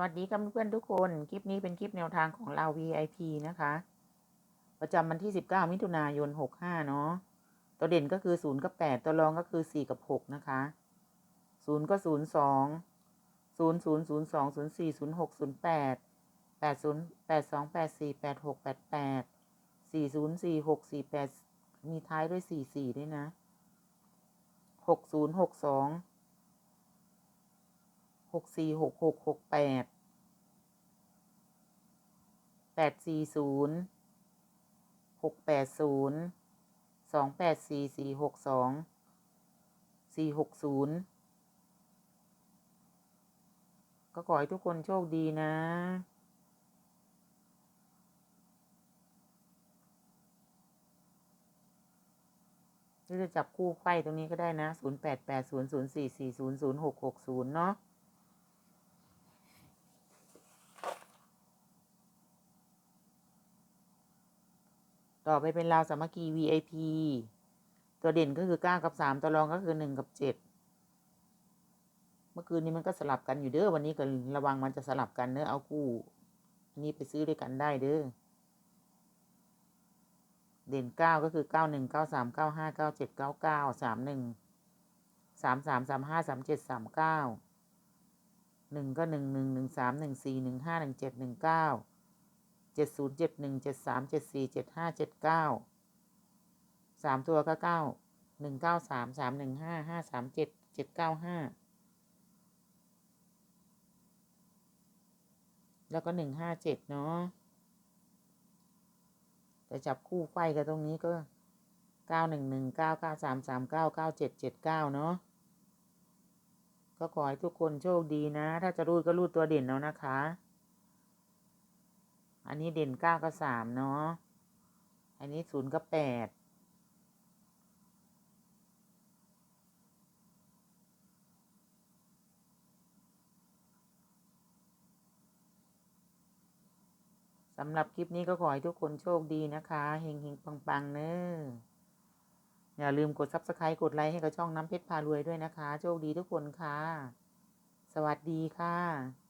วัสดีครับเพื่อนทุกคน คลิปนี้เป็นคลิปแนวทางของเรา VIP นะคะ ประจำวันที่ 19 มิถุนายน 65 เนาะ ตัวเด่นก็คือ 0 กับ 8 ตัวรองก็คือ 4 กับ 6 นะคะ 0 ก็ 0 2 0 0 0 2 0 4 0 6 0 8 8 0 8 2 8 4 8 6 8 8 4 0 4 6 4 8 มีท้ายด้วย 4 4 ด้วยนะ 6 0 6 2หกสี่หกหกหก แปดสี่ศูนย์หกแปดศูนย์สองแปดสี่สี่หกสองสี่หกศูนย์ก็ขอให้ทุกคนโชคดีนะหรือจะจับคู่ไขว้ตรงนี้ก็ได้นะศูนย์แปดแปดศูนย์ศูนย์สี่สี่ศูนย์ศูนย์หกหกศูนย์เนาะ ต่อไปเป็นราวสามัคคี VIP ตัวเด่นก็คือ 9 กับ 3 ตัวรองก็คือ 1 กับ 7 เมื่อคืนนี้มันก็สลับกันอยู่เด้อวันนี้ก็ระวังมันจะสลับกันเด้อเอาคู่นี้ไปซื้อด้วยกันได้เด้อเด่นเก้าก็คือเก้าหนึ่งเก้าสามเก้าห้าเก้าเจ็ดเก้าเก้าสามหนึ่งสามสามสามห้าสามเจ็ดสามเก้าหนึ่งก็หนึ่งหนึ่งหนึ่งสามหนึ่งสี่หนึ่งห้าหนึ่งเจ็ดหนึ่งเก้า เจ็ดศูนย์เจ็ดหนึ่งเจ็ดสามเจ็ดสี่เจ็ดห้าเจ็ดเก้าสามตัวก็เก้าหนึ่งเก้าสามสามหนึ่งห้าห้าสามเจ็ดเจ็ดเก้าห้าแล้วก็หนึ่งห้าเจ็ดเนาะแต่จับคู่ไฟกันตรงนี้ก็เก้าหนึ่งหนึ่งเก้าเก้าสามสามเก้าเก้าเจ็ดเจ็ดเก้าเนาะก็ขอให้ทุกคนโชคดีนะ ถ้าจะรูดก็รูดตัวเด่นเอานะคะ อันนี้เด่นเก้ากับสามเนาะ อันนี้ศูนย์กับแปดสำหรับคลิปนี้ก็ขอให้ทุกคนโชคดีนะคะเฮงเฮงปังปังเนอะอย่าลืมกด subscribe กดไลค์ให้กับช่องน้ำเพชรพารวยด้วยนะคะ โชคดีทุกคนค่ะ สวัสดีค่ะ